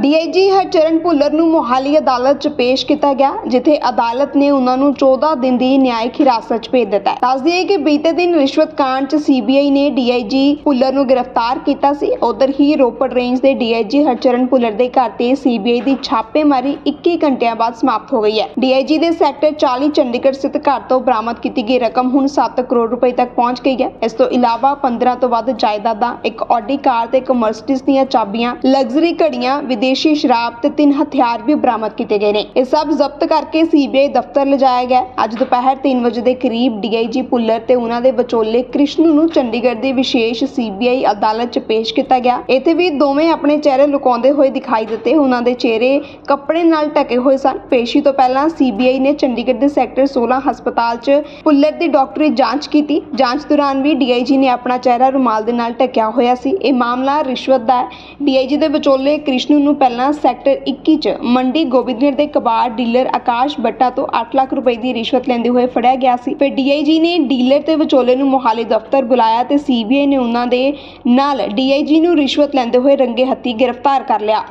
DIG Harcharan Bhullar ਨੂੰ ਮੋਹਾਲੀ ਅਦਾਲਤ 'ਚ ਪੇਸ਼ ਕੀਤਾ ਗਿਆ, ਜਿੱਥੇ ਅਦਾਲਤ ਨੇ ਉਹਨਾਂ ਨੂੰ 14 ਦਿਨ ਦੀ ਨਿਆਇਕ ਹਿਰਾਸਤ 'ਚ ਭੇਜ ਦਿੱਤਾ ਹੈ। ਦੱਸ ਦਈਏ ਕਿ ਬੀਤੇ ਦਿਨ ਰਿਸ਼ਵਤ ਕਾਂਡ 'ਚ ਸੀਬੀਆਈ ਨੇ ਡੀਆਈਜੀ ਭੁੱਲਰ ਨੂੰ ਗ੍ਰਿਫਤਾਰ ਕੀਤਾ ਸੀ। ਉਧਰ ਹੀ ਰੋਪੜ ਰੇਂਜ ਦੇ ਡੀਆਈਜੀ ਹਰਚਰਨ ਭੁੱਲਰ ਦੇ ਘਰ ਤੇ ਸੀਬੀਆਈ ਦੀ ਛਾਪੇਮਾਰੀ 21 ਘੰਟਿਆਂ ਬਾਅਦ ਸਮਾਪਤ ਹੋ ਗਈ ਹੈ। ਡੀਆਈਜੀ ਦੇ ਸੈਕਟਰ 40 ਚੰਡੀਗੜ੍ਹ ਸਥਿਤ ਘਰ ਤੋਂ ਬਰਾਮਦ ਕੀਤੀ ਗਈ ਰਕਮ ਹੁਣ 7 ਕਰੋੜ ਰੁਪਏ ਤੱਕ ਪਹੁੰਚ ਗਈ ਹੈ। ਇਸ ਤੋਂ ਇਲਾਵਾ 15 ਤੋਂ ਵੱਧ ਜਾਇਦਾਦਾਂ, ਇੱਕ ਆਡੀ ਕਾਰ ਤੇ ਇੱਕ ਮਰਸੀਡੀਜ਼ ਦੀਆਂ ਚਾਬੀਆਂ, ਲਗਜ਼ਰੀ ਘੜੀਆਂ, ਵਿਦੇਸ਼ੀ ਸ਼ਰਾਬ ਤੇ ਤਿੰਨ ਹਥਿਆਰ ਵੀ ਬਰਾਮਦ ਕੀਤੇ ਗਏ ਨੇ। ਇਹ ਸਭ ਜ਼ਬਤ ਕਰਕੇ ਸੀਬੀਆਈ ਦਫ਼ਤਰ ਲਿਜਾਇਆ ਗਿਆ। ਅੱਜ ਦੁਪਹਿਰ 3 ਵਜੇ ਦੇ ਕਰੀਬ ਡੀਆਈਜੀ ਪੁੱਲਰ ਤੇ ਉਹਨਾਂ ਦੇ ਵਿਚੋਲੇ ਕ੍ਰਿਸ਼ਨ ਨੂੰ ਚੰਡੀਗੜ੍ਹ ਦੀ ਵਿਸ਼ੇਸ਼ ਸੀਬੀਆਈ ਅਦਾਲਤ 'ਚ ਪੇਸ਼ ਕੀਤਾ ਗਿਆ। ਇੱਥੇ ਵੀ ਦੋਵੇਂ ਆਪਣੇ ਚਿਹਰੇ ਲੁਕਾਉਂਦੇ ਹੋਏ ਦਿਖਾਈ ਦਿੱਤੇ। ਉਹਨਾਂ ਦੇ ਚਿਹਰੇ ਕੱਪੜੇ ਨਾਲ ਢਕੇ ਹੋਏ ਸਨ। ਪੇਸ਼ੀ ਤੋਂ ਪਹਿਲਾਂ ਸੀਬੀਆਈ ਨੇ ਚੰਡੀਗੜ੍ਹ ਦੇ ਸੈਕਟਰ 16 ਹਸਪਤਾਲ 'ਚ ਪੁੱਲਰ ਦੀ ਡਾਕਟਰੀ ਜਾਂਚ ਕੀਤੀ। ਜਾਂਚ ਦੌਰਾਨ ਵੀ ਡੀਆਈਜੀ ਨੇ ਆਪਣਾ ਚਿਹਰਾ ਰੁਮਾਲ ਦੇ ਨਾਲ ਢਕਿਆ ਹੋਇਆ ਸੀ। ਇਹ ਮਾਮਲਾ ਰਿਸ਼ਵਤ ਦਾ ਹੈ। ਡੀਆਈਜੀ ਦੇ ਵਿਚੋਲੇ ਕ੍ਰਿਸ਼ਨ ਨੂੰ ਪਹਿਲਾਂ ਸੈਕਟਰ 21 'ਚ ਮੰਡੀ ਗੋਬਿੰਦਗੜ੍ਹ ਦੇ ਕਬਾੜ ਡੀਲਰ ਆਕਾਸ਼ ਬੱਟਾ ਤੋਂ 8 ਲੱਖ ਰੁਪਏ ਦੀ ਰਿਸ਼ਵਤ ਲੈਂਦੇ ਹੋਏ ਫੜਿਆ ਗਿਆ ਸੀ। ਫਿਰ ਡੀਆਈਜੀ ਨੇ ਡੀਲਰ ਤੇ ਵਿਚੋਲੇ ਨੂੰ ਮੋਹਾਲੀ ਦਫ਼ਤਰ ਬੁਲਾਇਆ ਤੇ ਸੀਬੀਆਈ ਨੇ ਉਹਨਾਂ ਦੇ ਨਾਲ ਡੀਆਈਜੀ ਨੂੰ ਰਿਸ਼ਵਤ ਲੈਂਦੇ ਹੋਏ ਰੰਗੇ ਹੱਥੀ ਗ੍ਰਿਫਤਾਰ ਕਰ ਲਿਆ।